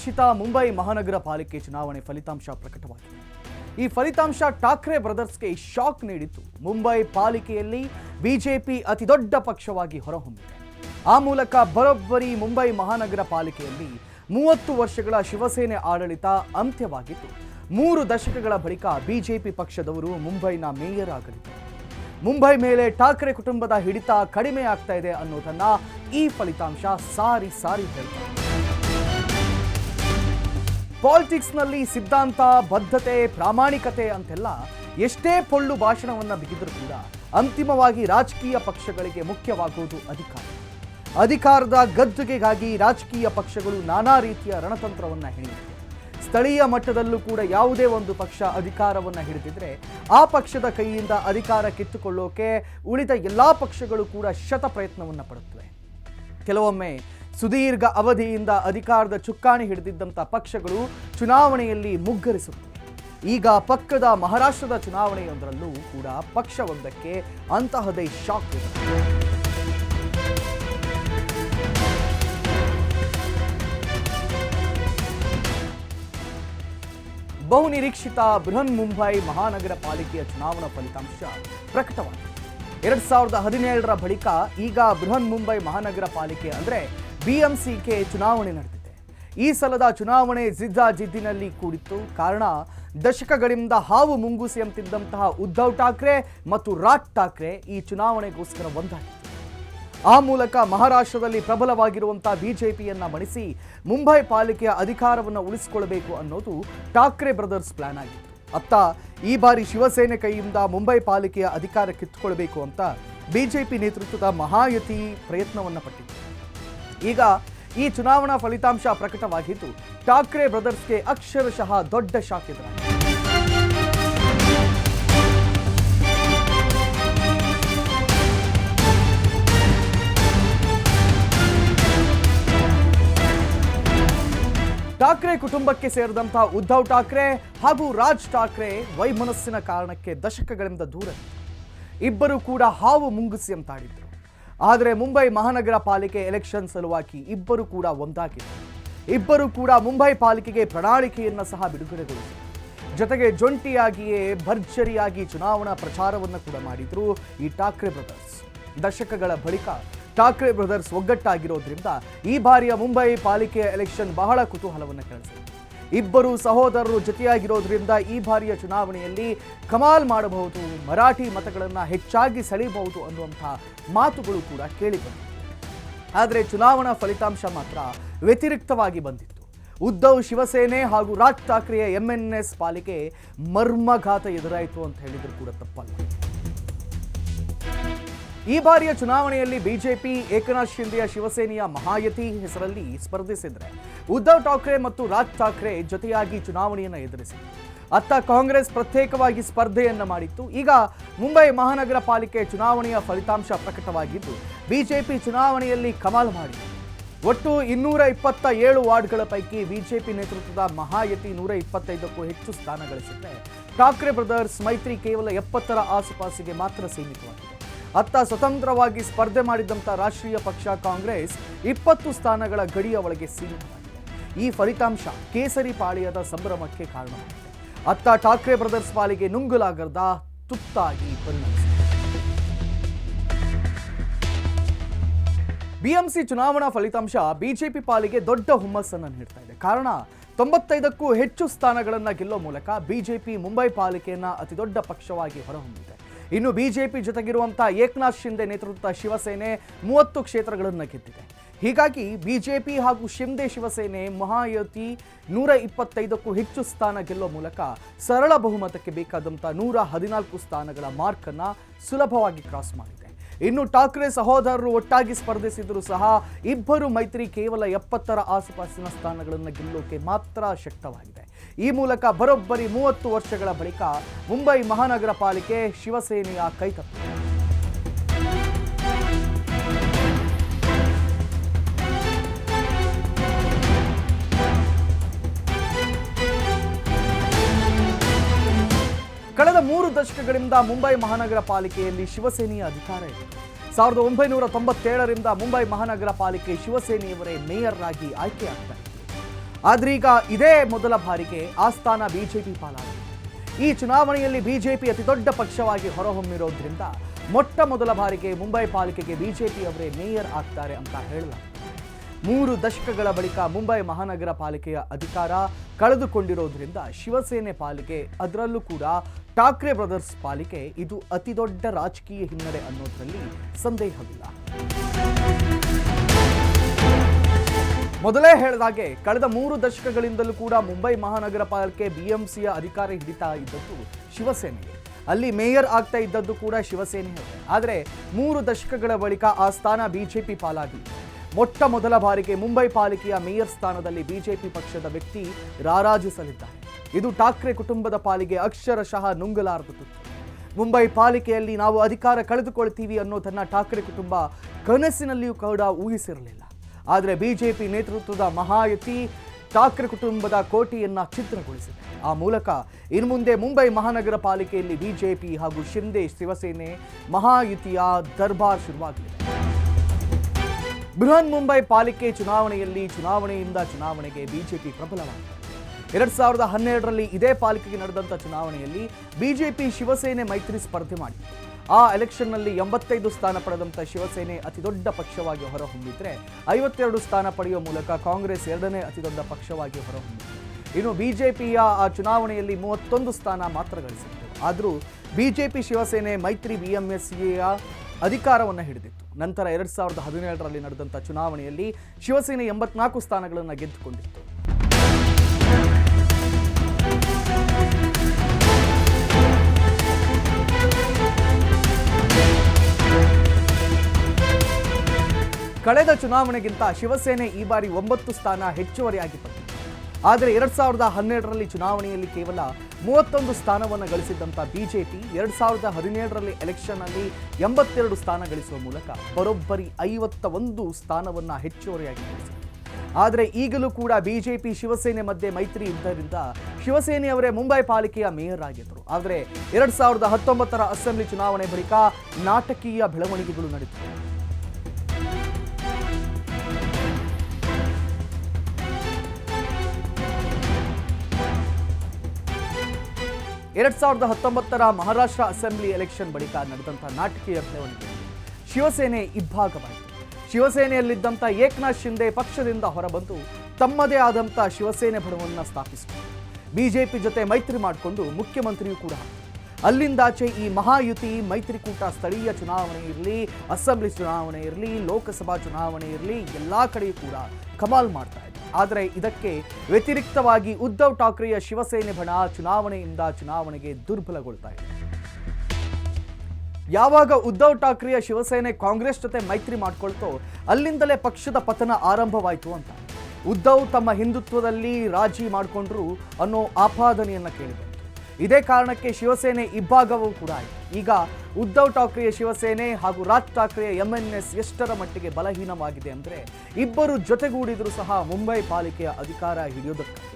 ನಿರೀಕ್ಷಿತ ಮುಂಬೈ ಮಹಾನಗರ ಪಾಲಿಕೆ ಚುನಾವಣೆ ಫಲಿತಾಂಶ ಪ್ರಕಟವಾಗಿದೆ. ಈ ಫಲಿತಾಂಶ ಠಾಕ್ರೆ ಬ್ರದರ್ಸ್ಗೆ ಶಾಕ್ ನೀಡಿತ್ತು. ಮುಂಬೈ ಪಾಲಿಕೆಯಲ್ಲಿ ಬಿಜೆಪಿ ಅತಿದೊಡ್ಡ ಪಕ್ಷವಾಗಿ ಹೊರಹೊಮ್ಮಿದೆ. ಆ ಮೂಲಕ ಬರೋಬ್ಬರಿ ಮುಂಬೈ ಮಹಾನಗರ ಪಾಲಿಕೆಯಲ್ಲಿ ಮೂವತ್ತು ವರ್ಷಗಳ ಶಿವಸೇನೆ ಆಡಳಿತ ಅಂತ್ಯವಾಗಿತ್ತು. ಮೂರು ದಶಕಗಳ ಬಳಿಕ ಬಿಜೆಪಿ ಪಕ್ಷದವರು ಮುಂಬೈನ ಮೇಯರ್ ಆಗಲಿದ್ದಾರೆ. ಮುಂಬೈ ಮೇಲೆ ಠಾಕ್ರೆ ಕುಟುಂಬದ ಹಿಡಿತ ಕಡಿಮೆ ಆಗ್ತಾ ಇದೆ ಅನ್ನೋದನ್ನ ಈ ಫಲಿತಾಂಶ ಸಾರಿ ಸಾರಿ ಹೇಳ್ತಾರೆ ಪಾಲಿಟಿಕ್ಸ್ನಲ್ಲಿ ಸಿದ್ಧಾಂತ, ಬದ್ಧತೆ, ಪ್ರಾಮಾಣಿಕತೆ ಅಂತೆಲ್ಲ ಎಷ್ಟೇ ಪೊಳ್ಳು ಭಾಷಣವನ್ನು ಬಿಗಿದರೂ ಕೂಡ ಅಂತಿಮವಾಗಿ ರಾಜಕೀಯ ಪಕ್ಷಗಳಿಗೆ ಮುಖ್ಯವಾಗುವುದು ಅಧಿಕಾರ. ಅಧಿಕಾರದ ಗದ್ದುಗೆಗಾಗಿ ರಾಜಕೀಯ ಪಕ್ಷಗಳು ನಾನಾ ರೀತಿಯ ರಣತಂತ್ರವನ್ನು ಹೆಣೆಯುತ್ತವೆ ಸ್ಥಳೀಯ ಮಟ್ಟದಲ್ಲೂ ಕೂಡ ಯಾವುದೇ ಒಂದು ಪಕ್ಷ ಅಧಿಕಾರವನ್ನು ಹಿಡಿದಿದ್ರೆ ಆ ಪಕ್ಷದ ಕೈಯಿಂದ ಅಧಿಕಾರ ಕಿತ್ತುಕೊಳ್ಳೋಕೆ ಉಳಿದ ಎಲ್ಲಾ ಪಕ್ಷಗಳು ಕೂಡ ಶತ ಪ್ರಯತ್ನವನ್ನು ಪಡುತ್ತವೆ. ಕೆಲವೊಮ್ಮೆ ಸುದೀರ್ಘ ಅವಧಿಯಿಂದ ಅಧಿಕಾರದ ಚುಕ್ಕಾಣಿ ಹಿಡಿದಿದ್ದಂಥ ಪಕ್ಷಗಳು ಚುನಾವಣೆಯಲ್ಲಿ ಮುಗ್ಗರಿಸುತ್ತವೆ. ಈಗ ಪಕ್ಕದ ಮಹಾರಾಷ್ಟ್ರದ ಚುನಾವಣೆಯೊಂದರಲ್ಲೂ ಕೂಡ ಪಕ್ಷವೊಂದಕ್ಕೆ ಅಂತಹದೇ ಶಾಕ್ ಇದೆ. ಬಹುನಿರೀಕ್ಷಿತ ಬೃಹನ್ ಮುಂಬೈ ಮಹಾನಗರ ಪಾಲಿಕೆಯ ಚುನಾವಣಾ ಫಲಿತಾಂಶ ಪ್ರಕಟವಾಗಿದೆ. ಎರಡ್ ಸಾವಿರದ ಹದಿನೇಳರ ಬಳಿಕ ಈಗ ಬೃಹನ್ ಮುಂಬೈ ಮಹಾನಗರ ಪಾಲಿಕೆ ಅಂದ್ರೆ ಬಿಎಂಸಿಗೆ ಚುನಾವಣೆ ನಡೆದಿದೆ. ಈ ಸಲದ ಚುನಾವಣೆ ಜಿದ್ದಾಜಿದ್ದಿನಲ್ಲಿ ಕೂಡಿತ್ತು. ಕಾರಣ, ದಶಕಗಳಿಂದ ಹಾವು ಮುಂಗುಸಿಯಂತಿದ್ದಂತಹ ಉದ್ಧವ್ ಠಾಕ್ರೆ ಮತ್ತು ರಾಜ್ ಠಾಕ್ರೆ ಈ ಚುನಾವಣೆಗೋಸ್ಕರ ಒಂದಾಗಿತ್ತು ಆ ಮೂಲಕ ಮಹಾರಾಷ್ಟ್ರದಲ್ಲಿ ಪ್ರಬಲವಾಗಿರುವಂತಹ ಬಿಜೆಪಿಯನ್ನ ಮಣಿಸಿ ಮುಂಬೈ ಪಾಲಿಕೆಯ ಅಧಿಕಾರವನ್ನು ಉಳಿಸಿಕೊಳ್ಳಬೇಕು ಅನ್ನೋದು ಠಾಕ್ರೆ ಬ್ರದರ್ಸ್ ಪ್ಲಾನ್ ಆಗಿತ್ತು. ಅತ್ತ ಈ ಬಾರಿ ಶಿವಸೇನೆ ಕೈಯಿಂದ ಮುಂಬೈ ಪಾಲಿಕೆಯ ಅಧಿಕಾರ ಕಿತ್ತುಕೊಳ್ಬೇಕು ಅಂತ ಬಿಜೆಪಿ ನೇತೃತ್ವದ ಮಹಾಯತಿ ಪ್ರಯತ್ನವನ್ನು ಪಟ್ಟಿತ್ತು. ಈಗ ಈ ಚುನಾವಣಾ ಫಲಿತಾಂಶ ಪ್ರಕಟವಾಗಿದ್ದು, ಠಾಕ್ರೆ ಬ್ರದರ್ಸ್ಗೆ ಅಕ್ಷರಶಃ ದೊಡ್ಡ ಶಾಕ್ ಎದುರಾಗಿದೆ. ಠಾಕ್ರೆ ಕುಟುಂಬಕ್ಕೆ ಸೇರಿದಂತಹ ಉದ್ಧವ್ ಠಾಕ್ರೆ ಹಾಗೂ ರಾಜ್ ಠಾಕ್ರೆ ವೈಮನಸ್ಸಿನ ಕಾರಣಕ್ಕೆ ದಶಕಗಳಿಂದ ದೂರ ಇಬ್ಬರು ಕೂಡ ಹಾವು ಮುಂಗುಸಿಯಂತಾಡಿದ್ರು ಆದರೆ ಮುಂಬೈ ಮಹಾನಗರ ಪಾಲಿಕೆ ಎಲೆಕ್ಷನ್ ಸಲುವಾಗಿ ಇಬ್ಬರು ಕೂಡ ಒಂದಾಗಿದೆ ಇಬ್ಬರು ಕೂಡ ಮುಂಬೈ ಪಾಲಿಕೆಗೆ ಪ್ರಣಾಳಿಕೆಯನ್ನು ಸಹ ಬಿಡುಗಡೆಗೊಳಿಸಿದರು ಜೊತೆಗೆ ಜೊಂಟಿಯಾಗಿಯೇ ಭರ್ಜರಿಯಾಗಿ ಚುನಾವಣಾ ಪ್ರಚಾರವನ್ನು ಕೂಡ ಮಾಡಿದ್ರು ಈ ಠಾಕ್ರೆ ಬ್ರದರ್ಸ್. ದಶಕಗಳ ಬಳಿಕ ಠಾಕ್ರೆ ಬ್ರದರ್ಸ್ ಒಗ್ಗಟ್ಟಾಗಿರೋದ್ರಿಂದ ಈ ಬಾರಿಯ ಮುಂಬೈ ಪಾಲಿಕೆಯ ಎಲೆಕ್ಷನ್ ಬಹಳ ಕುತೂಹಲವನ್ನು ಕೆಳಿಸಿದೆ ಇಬ್ಬರು ಸಹೋದರರು ಜೊತೆಯಾಗಿರೋದ್ರಿಂದ ಈ ಬಾರಿಯ ಚುನಾವಣೆಯಲ್ಲಿ ಕಮಾಲ್ ಮಾಡಬಹುದು, ಮರಾಠಿ ಮತಗಳನ್ನು ಹೆಚ್ಚಾಗಿ ಸೆಳೆಯಬಹುದು ಅನ್ನುವಂತಹ ಮಾತುಗಳು ಕೂಡ ಕೇಳಿಬಂದಿವೆ. ಆದರೆ ಚುನಾವಣಾ ಫಲಿತಾಂಶ ಮಾತ್ರ ವ್ಯತಿರಿಕ್ತವಾಗಿ ಬಂದಿತ್ತು. ಉದ್ಧವ್ ಶಿವಸೇನೆ ಹಾಗೂ ರಾಜ್ ಠಾಕ್ರೆಯ ಎಂಎನ್ಎಸ್ ಪಾಲಿಕೆ ಮರ್ಮಘಾತ ಎದುರಾಯಿತು ಅಂತ ಹೇಳಿದ್ರು ಕೂಡ ತಪ್ಪಲ್ಲ. ಈ ಬಾರಿಯ ಚುನಾವಣೆಯಲ್ಲಿ ಬಿಜೆಪಿ, ಏಕನಾಥ್ ಶಿಂದೆಯ ಶಿವಸೇನೆಯ ಮಹಾಯತಿ ಹೆಸರಲ್ಲಿ ಸ್ಪರ್ಧಿಸಿದ್ರೆ ಉದ್ಧವ್ ಠಾಕ್ರೆ ಮತ್ತು ರಾಜ್ ಠಾಕ್ರೆ ಜೊತೆಯಾಗಿ ಚುನಾವಣೆಯನ್ನು ಎದುರಿಸಿದೆ ಅತ್ತ ಕಾಂಗ್ರೆಸ್ ಪ್ರತ್ಯೇಕವಾಗಿ ಸ್ಪರ್ಧೆಯನ್ನು ಮಾಡಿತ್ತು. ಈಗ ಮುಂಬೈ ಮಹಾನಗರ ಪಾಲಿಕೆ ಚುನಾವಣೆಯ ಫಲಿತಾಂಶ ಪ್ರಕಟವಾಗಿದ್ದು, ಬಿಜೆಪಿ ಚುನಾವಣೆಯಲ್ಲಿ ಕಮಾಲ್ ಮಾಡಿದೆ. ಒಟ್ಟು ಇನ್ನೂರ ಇಪ್ಪತ್ತ ಏಳು ವಾರ್ಡ್ಗಳ ಪೈಕಿ ಬಿಜೆಪಿ ನೇತೃತ್ವದ ಮಹಾಯತಿ ನೂರ ಇಪ್ಪತ್ತೈದಕ್ಕೂ ಹೆಚ್ಚು ಸ್ಥಾನ ಗಳಿಸಿದ್ರೆ, ಠಾಕ್ರೆ ಬ್ರದರ್ಸ್ ಮೈತ್ರಿ ಕೇವಲ ಎಪ್ಪತ್ತರ ಆಸುಪಾಸಿಗೆ ಮಾತ್ರ ಸೀಮಿತವಾಗಿದೆ. ಅತ್ತ ಸ್ವತಂತ್ರವಾಗಿ ಸ್ಪರ್ಧೆ ಮಾಡಿದ್ದಂಥ ರಾಷ್ಟ್ರೀಯ ಪಕ್ಷ ಕಾಂಗ್ರೆಸ್ ಇಪ್ಪತ್ತು ಸ್ಥಾನಗಳ ಗಡಿಯ ಒಳಗೆ ಸೀಮಿತವಾಗಿದೆ ಈ ಫಲಿತಾಂಶ ಕೇಸರಿ ಪಾಳ್ಯದ ಸಂಭ್ರಮಕ್ಕೆ ಕಾರಣವಾಗಿದೆ. ಅತ್ತ ಠಾಕ್ರೆ ಬ್ರದರ್ಸ್ ಪಾಲಿಗೆ ನುಂಗುಲಾಗರ್ದ ತುತ್ತಾಗಿ ಪರಿಣಮಿಸಿದೆ. ಬಿಎಂಸಿ ಚುನಾವಣಾ ಫಲಿತಾಂಶ ಬಿಜೆಪಿ ಪಾಲಿಗೆ ದೊಡ್ಡ ಹುಮ್ಮಸ್ಸನ್ನು ನೀಡ್ತಾ ಇದೆ. ಕಾರಣ ತೊಂಬತ್ತೈದಕ್ಕೂ ಹೆಚ್ಚು ಸ್ಥಾನಗಳನ್ನು ಗೆಲ್ಲೋ ಮೂಲಕ ಬಿಜೆಪಿ ಮುಂಬೈ ಪಾಲಿಕೆಯನ್ನು ಅತಿದೊಡ್ಡ ಪಕ್ಷವಾಗಿ ಹೊರಹೊಮ್ಮಿದೆ. ಇನ್ನು ಬಿಜೆಪಿ ಜೊತೆಗಿರುವಂತಹ ಏಕನಾಥ್ ಶಿಂದೆ ನೇತೃತ್ವದ ಶಿವಸೇನೆ ಮೂವತ್ತು ಕ್ಷೇತ್ರಗಳನ್ನು ಗೆದ್ದಿದೆ. ಹೀಗಾಗಿ ಬಿಜೆಪಿ ಹಾಗೂ ಶಿಂದೆ ಶಿವಸೇನೆ ಮಹಾಯುತಿ ನೂರ ಇಪ್ಪತ್ತೈದಕ್ಕೂ ಹೆಚ್ಚು ಸ್ಥಾನ ಗೆಲ್ಲುವ ಮೂಲಕ ಸರಳ ಬಹುಮತಕ್ಕೆ ಬೇಕಾದಂಥ ನೂರ ಹದಿನಾಲ್ಕು ಸ್ಥಾನಗಳ ಮಾರ್ಕನ್ನು ಸುಲಭವಾಗಿ ಕ್ರಾಸ್ ಮಾಡಿದೆ. ಇನ್ನು ಠಾಕ್ರೆ ಸಹೋದರರು ಒಟ್ಟಾಗಿ ಸ್ಪರ್ಧಿಸಿದರೂ ಸಹ ಇಬ್ಬರು ಮೈತ್ರಿ ಕೇವಲ ಎಪ್ಪತ್ತರ ಆಸುಪಾಸಿನ ಸ್ಥಾನಗಳನ್ನು ಗೆಲ್ಲೋಕೆ ಮಾತ್ರ ಶಕ್ತವಾಗಿದೆ. ಈ ಮೂಲಕ ಬರೋಬ್ಬರಿ ಮೂವತ್ತು ವರ್ಷಗಳ ಬಳಿಕ ಮುಂಬೈ ಮಹಾನಗರ ಪಾಲಿಕೆ ಶಿವಸೇನೆಯ ಕೈತಪ್ಪಿದೆ ಕಳೆದ ಮೂರು ದಶಕಗಳಿಂದ ಮುಂಬೈ ಮಹಾನಗರ ಪಾಲಿಕೆಯಲ್ಲಿ ಶಿವಸೇನೆಯ ಅಧಿಕಾರ ಇದೆ. ಸಾವಿರದ ಒಂಬೈನೂರ ತೊಂಬತ್ತೇಳರಿಂದ ಮುಂಬೈ ಮಹಾನಗರ ಪಾಲಿಕೆ ಶಿವಸೇನೆಯವರೇ ಮೇಯರ್ ಆಗಿ ಆಯ್ಕೆಯಾಗ್ತಾ ಇದ್ರು ಆದ್ರೆ ಈಗ ಇದೇ ಮೊದಲ ಬಾರಿಗೆ ಆಸ್ಥಾನ ಸ್ಥಾನ ಬಿಜೆಪಿ ಪಾಲಾಗಿದೆ. ಈ ಚುನಾವಣೆಯಲ್ಲಿ ಬಿಜೆಪಿ ಅತಿ ದೊಡ್ಡ ಪಕ್ಷವಾಗಿ ಹೊರಹೊಮ್ಮಿರೋದ್ರಿಂದ ಮೊಟ್ಟ ಮೊದಲ ಬಾರಿಗೆ ಮುಂಬೈ ಪಾಲಿಕೆಗೆ ಬಿಜೆಪಿ ಅವರೇ ಮೇಯರ್ ಆಗ್ತಾರೆ ಅಂತ ಹೇಳಲ ಮೂರು ದಶಕಗಳ ಬಳಿಕ ಮುಂಬೈ ಮಹಾನಗರ ಪಾಲಿಕೆಯ ಅಧಿಕಾರ ಕಳೆದುಕೊಂಡಿರೋದ್ರಿಂದ ಶಿವಸೇನೆ ಪಾಲಿಕೆ, ಅದರಲ್ಲೂ ಕೂಡ ಠಾಕ್ರೆ ಬ್ರದರ್ಸ್ ಪಾಲಿಕೆ ಇದು ಅತಿದೊಡ್ಡ ರಾಜಕೀಯ ಹಿನ್ನಡೆ ಅನ್ನೋದರಲ್ಲಿ ಸಂದೇಹವಿಲ್ಲ. ಮೊದಲೇ ಹೇಳಿದಾಗೆ ಕಳೆದ ಮೂರು ದಶಕಗಳಿಂದಲೂ ಕೂಡ ಮುಂಬೈ ಮಹಾನಗರ ಪಾಲಿಕೆ ಬಿಎಂಸಿಯ ಅಧಿಕಾರ ಹಿಡಿತಾ ಇದ್ದದ್ದು ಶಿವಸೇನೆಗೆ. ಅಲ್ಲಿ ಮೇಯರ್ ಆಗ್ತಾ ಇದ್ದದ್ದು ಕೂಡ ಶಿವಸೇನೆ ಆದರೆ ಮೂರು ದಶಕಗಳ ಬಳಿಕ ಆ ಸ್ಥಾನ ಬಿಜೆಪಿ ಪಾಲಾಗಿ. ಮೊಟ್ಟ ಮೊದಲ ಬಾರಿಗೆ ಮುಂಬೈ ಪಾಲಿಕೆಯ ಮೇಯರ್ ಸ್ಥಾನದಲ್ಲಿ ಬಿಜೆಪಿ ಪಕ್ಷದ ವ್ಯಕ್ತಿ ರಾರಾಜಿಸಲಿದ್ದಾರೆ. ಇದು ಠಾಕ್ರೆ ಕುಟುಂಬದ ಪಾಲಿಗೆ ಅಕ್ಷರಶಃ ನುಂಗಲಾರದು ಮುಂಬೈ ಪಾಲಿಕೆಯಲ್ಲಿ ನಾವು ಅಧಿಕಾರ ಕಳೆದುಕೊಳ್ತೀವಿ ಅನ್ನೋದನ್ನ ಠಾಕ್ರೆ ಕುಟುಂಬ ಕನಸಿನಲ್ಲಿಯೂ ಕೂಡ ಊಹಿಸಿರಲಿಲ್ಲ. ಆದರೆ ಬಿಜೆಪಿ ನೇತೃತ್ವದ ಮಹಾಯುತಿ ಠಾಕ್ರೆ ಕುಟುಂಬದ ಕೋಟೆಯನ್ನ ಛಿದ್ರಗೊಳಿಸಿದೆ. ಆ ಮೂಲಕ ಇನ್ನು ಮುಂದೆ ಮುಂಬೈ ಮಹಾನಗರ ಪಾಲಿಕೆಯಲ್ಲಿ ಬಿಜೆಪಿ ಹಾಗೂ ಶಿಂದೆ ಶಿವಸೇನೆ ಮಹಾಯುತಿಯ ದರ್ಬಾರ್ ಶುರುವಾಗಿದೆ. ಬೃಹನ್ ಮುಂಬೈ ಪಾಲಿಕೆ ಚುನಾವಣೆಯಲ್ಲಿ ಚುನಾವಣೆಯಿಂದ ಚುನಾವಣೆಗೆ ಬಿಜೆಪಿ ಪ್ರಬಲವಾಗಿದೆ. ಎರಡ್ ಸಾವಿರದ ಹನ್ನೆರಡರಲ್ಲಿ ಇದೇ ಪಾಲಿಕೆಗೆ ನಡೆದಂಥ ಚುನಾವಣೆಯಲ್ಲಿ ಬಿಜೆಪಿ ಶಿವಸೇನೆ ಮೈತ್ರಿ ಸ್ಪರ್ಧೆ ಮಾಡಿತ್ತು. ಆ ಎಲೆಕ್ಷನ್ನಲ್ಲಿ ಎಂಬತ್ತೈದು ಸ್ಥಾನ ಪಡೆದಂಥ ಶಿವಸೇನೆ ಅತಿದೊಡ್ಡ ಪಕ್ಷವಾಗಿ ಹೊರಹೊಮ್ಮಿದ್ರೆ ಐವತ್ತೆರಡು ಸ್ಥಾನ ಪಡೆಯುವ ಮೂಲಕ ಕಾಂಗ್ರೆಸ್ ಎರಡನೇ ಅತಿದೊಡ್ಡ ಪಕ್ಷವಾಗಿ ಹೊರಹೊಮ್ಮಿತು ಇನ್ನು ಬಿಜೆಪಿಯ ಆ ಚುನಾವಣೆಯಲ್ಲಿ ಮೂವತ್ತೊಂದು ಸ್ಥಾನ ಮಾತ್ರ ಗಳಿಸಿತ್ತು. ಆದರೂ ಬಿಜೆಪಿ ಶಿವಸೇನೆ ಮೈತ್ರಿ ಬಿಎಂಎಸ್ಸಿಯ ಅಧಿಕಾರವನ್ನು ಹಿಡಿದಿತ್ತು. ನಂತರ ಎರಡು ಸಾವಿರದ ಹದಿನೇಳರಲ್ಲಿ ನಡೆದಂಥ ಚುನಾವಣೆಯಲ್ಲಿ ಶಿವಸೇನೆ ಎಂಬತ್ನಾಲ್ಕು ಸ್ಥಾನಗಳನ್ನು ಗೆದ್ದುಕೊಂಡಿತ್ತು. ಕಳೆದ ಚುನಾವಣೆಗಿಂತ ಶಿವಸೇನೆ ಈ ಬಾರಿ ಒಂಬತ್ತು ಸ್ಥಾನ ಹೆಚ್ಚುವರಿಯಾಗಿ ಪಡೆದಿದೆ ಆದರೆ ಎರಡ್ ಸಾವಿರದ ಹನ್ನೆರಡರಲ್ಲಿ ಚುನಾವಣೆಯಲ್ಲಿ ಕೇವಲ ಮೂವತ್ತೊಂದು ಸ್ಥಾನವನ್ನು ಗಳಿಸಿದ್ದಂಥ ಬಿಜೆಪಿ ಎರಡ್ ಸಾವಿರದ ಹದಿನೇಳರಲ್ಲಿ ಎಲೆಕ್ಷನ್ನಲ್ಲಿ ಎಂಬತ್ತೆರಡು ಸ್ಥಾನ ಗಳಿಸುವ ಮೂಲಕ ಬರೋಬ್ಬರಿ ಐವತ್ತ ಒಂದು ಸ್ಥಾನವನ್ನು ಹೆಚ್ಚುವರಿಯಾಗಿ ಗಳಿಸಿದೆ. ಆದರೆ ಈಗಲೂ ಕೂಡ ಬಿಜೆಪಿ ಶಿವಸೇನೆ ಮಧ್ಯೆ ಮೈತ್ರಿ ಇದ್ದರಿಂದ ಶಿವಸೇನೆಯವರೇ ಮುಂಬೈ ಪಾಲಿಕೆಯ ಮೇಯರ್ ಆಗಿದ್ದರು. ಆದರೆ ಎರಡ್ ಸಾವಿರದ ಹತ್ತೊಂಬತ್ತರ ಅಸೆಂಬ್ಲಿ ಚುನಾವಣೆ ಬಳಿಕ ನಾಟಕೀಯ ಬೆಳವಣಿಗೆಗಳು ನಡೆದಿವೆ. ಎರಡ್ ಸಾವಿರದ ಹತ್ತೊಂಬತ್ತರ ಮಹಾರಾಷ್ಟ್ರ ಅಸೆಂಬ್ಲಿ ಎಲೆಕ್ಷನ್ ಬಳಿಕ ನಡೆದಂಥ ನಾಟಕೀಯ ಬೆಳವಣಿಗೆ. ಶಿವಸೇನೆ ಇಬ್ಬಾಗವಾಯಿತು ಶಿವಸೇನೆಯಲ್ಲಿದ್ದಂಥ ಏಕನಾಥ್ ಶಿಂದೆ ಪಕ್ಷದಿಂದ ಹೊರಬಂದು ತಮ್ಮದೇ ಆದಂಥ ಶಿವಸೇನೆ ಬಣವನ್ನು ಸ್ಥಾಪಿಸಿದರು ಬಿಜೆಪಿ ಜೊತೆ ಮೈತ್ರಿ ಮಾಡಿಕೊಂಡು ಮುಖ್ಯಮಂತ್ರಿಯೂ ಕೂಡ. ಅಲ್ಲಿಂದಾಚೆ ಈ ಮಹಾಯುತಿ, ಮೈತ್ರಿಕೂಟ ಸ್ಥಳೀಯ ಚುನಾವಣೆ ಇರಲಿ, ಅಸೆಂಬ್ಲಿ ಚುನಾವಣೆ ಇರಲಿ, ಲೋಕಸಭಾ ಚುನಾವಣೆ ಇರಲಿ, ಎಲ್ಲ ಕಡೆಯೂ ಕೂಡ ಕಮಾಲ್ ಮಾಡ್ತಾ ಇದೆ. ಆದರೆ ಇದಕ್ಕೆ ವ್ಯತಿರಿಕ್ತವಾಗಿ ಉದ್ಧವ್ ಠಾಕ್ರೆಯ ಶಿವಸೇನೆ ಬಣ ಚುನಾವಣೆಯಿಂದ ಚುನಾವಣೆಗೆ ದುರ್ಬಲಗೊಳ್ತಾ ಇದೆ. ಯಾವಾಗ ಉದ್ಧವ್ ಠಾಕ್ರೆಯ ಶಿವಸೇನೆ ಕಾಂಗ್ರೆಸ್ ಜೊತೆ ಮೈತ್ರಿ ಮಾಡ್ಕೊಳ್ತೋ ಅಲ್ಲಿಂದಲೇ ಪಕ್ಷದ ಪತನ ಆರಂಭವಾಯಿತು ಅಂತ. ಉದ್ಧವ್ ತಮ್ಮ ಹಿಂದುತ್ವದಲ್ಲಿ ರಾಜಿ ಮಾಡಿಕೊಂಡ್ರು ಅನ್ನೋ ಆಪಾದನೆಯನ್ನು ಕೇಳಿದೆ. ಇದೇ ಕಾರಣಕ್ಕೆ ಶಿವಸೇನೆ ಇಬ್ಬಾಗವೂ ಕೂಡ ಆಯಿತು ಈಗ ಉದ್ಧವ್ ಠಾಕ್ರೆಯ ಶಿವಸೇನೆ ಹಾಗೂ ರಾಜ್ ಠಾಕ್ರೆಯ ಎಂಎನ್ಎಸ್ ಎಷ್ಟರ ಮಟ್ಟಿಗೆ ಬಲಹೀನವಾಗಿದೆ ಅಂದರೆ ಇಬ್ಬರು ಜೊತೆಗೂಡಿದರೂ ಸಹ ಮುಂಬೈ ಪಾಲಿಕೆಯ ಅಧಿಕಾರ ಹಿಡಿಯೋದಕ್ಕಾಗಿ.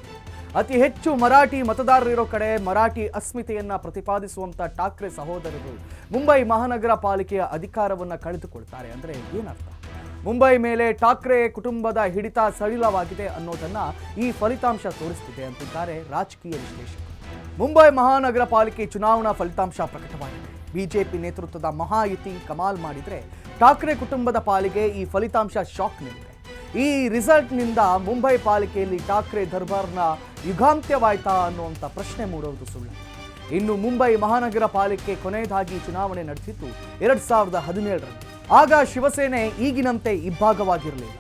ಅತಿ ಹೆಚ್ಚು ಮರಾಠಿ ಮತದಾರರಿರೋ ಕಡೆ ಮರಾಠಿ ಅಸ್ಮಿತೆಯನ್ನ ಪ್ರತಿಪಾದಿಸುವಂತ ಠಾಕ್ರೆ ಸಹೋದರರು ಮುಂಬೈ ಮಹಾನಗರ ಪಾಲಿಕೆಯ ಅಧಿಕಾರವನ್ನು ಕಳೆದುಕೊಳ್ತಾರೆ ಅಂದ್ರೆ ಏನರ್ಥ? ಮುಂಬೈ ಮೇಲೆ ಠಾಕ್ರೆ ಕುಟುಂಬದ ಹಿಡಿತ ಸಡಿಲವಾಗಿದೆ ಅನ್ನೋದನ್ನ ಈ ಫಲಿತಾಂಶ ತೋರಿಸ್ತಿದೆ ಅಂತಿದ್ದಾರೆ ರಾಜಕೀಯ ವಿಶ್ಲೇಷಕರು. ಮುಂಬೈ ಮಹಾನಗರ ಪಾಲಿಕೆ ಚುನಾವಣಾ ಫಲಿತಾಂಶ ಪ್ರಕಟವಾಗಿದೆ. ಬಿಜೆಪಿ ನೇತೃತ್ವದ ಮಹಾಯುತಿ ಕಮಾಲ್ ಮಾಡಿದರೆ ಠಾಕ್ರೆ ಕುಟುಂಬದ ಪಾಲಿಗೆ ಈ ಫಲಿತಾಂಶ ಶಾಕ್ ನೀಡಿದೆ. ಈ ರಿಸಲ್ಟ್ನಿಂದ ಮುಂಬೈ ಪಾಲಿಕೆಯಲ್ಲಿ ಠಾಕ್ರೆ ದರ್ಬಾರ್ನ ಯುಗಾಂತ್ಯವಾಯ್ತಾ ಅನ್ನುವಂಥ ಪ್ರಶ್ನೆ ಮೂಡುವುದು ಸುಳ್ಳು. ಇನ್ನು ಮುಂಬೈ ಮಹಾನಗರ ಪಾಲಿಕೆ ಕೊನೆಯದಾಗಿ ಚುನಾವಣೆ ನಡೆಸಿತು ಎರಡ್ ಸಾವಿರದ ಹದಿನೇಳರಲ್ಲಿ. ಆಗ ಶಿವಸೇನೆ ಈಗಿನಂತೆ ಇಬ್ಬಾಗವಾಗಿರಲಿಲ್ಲ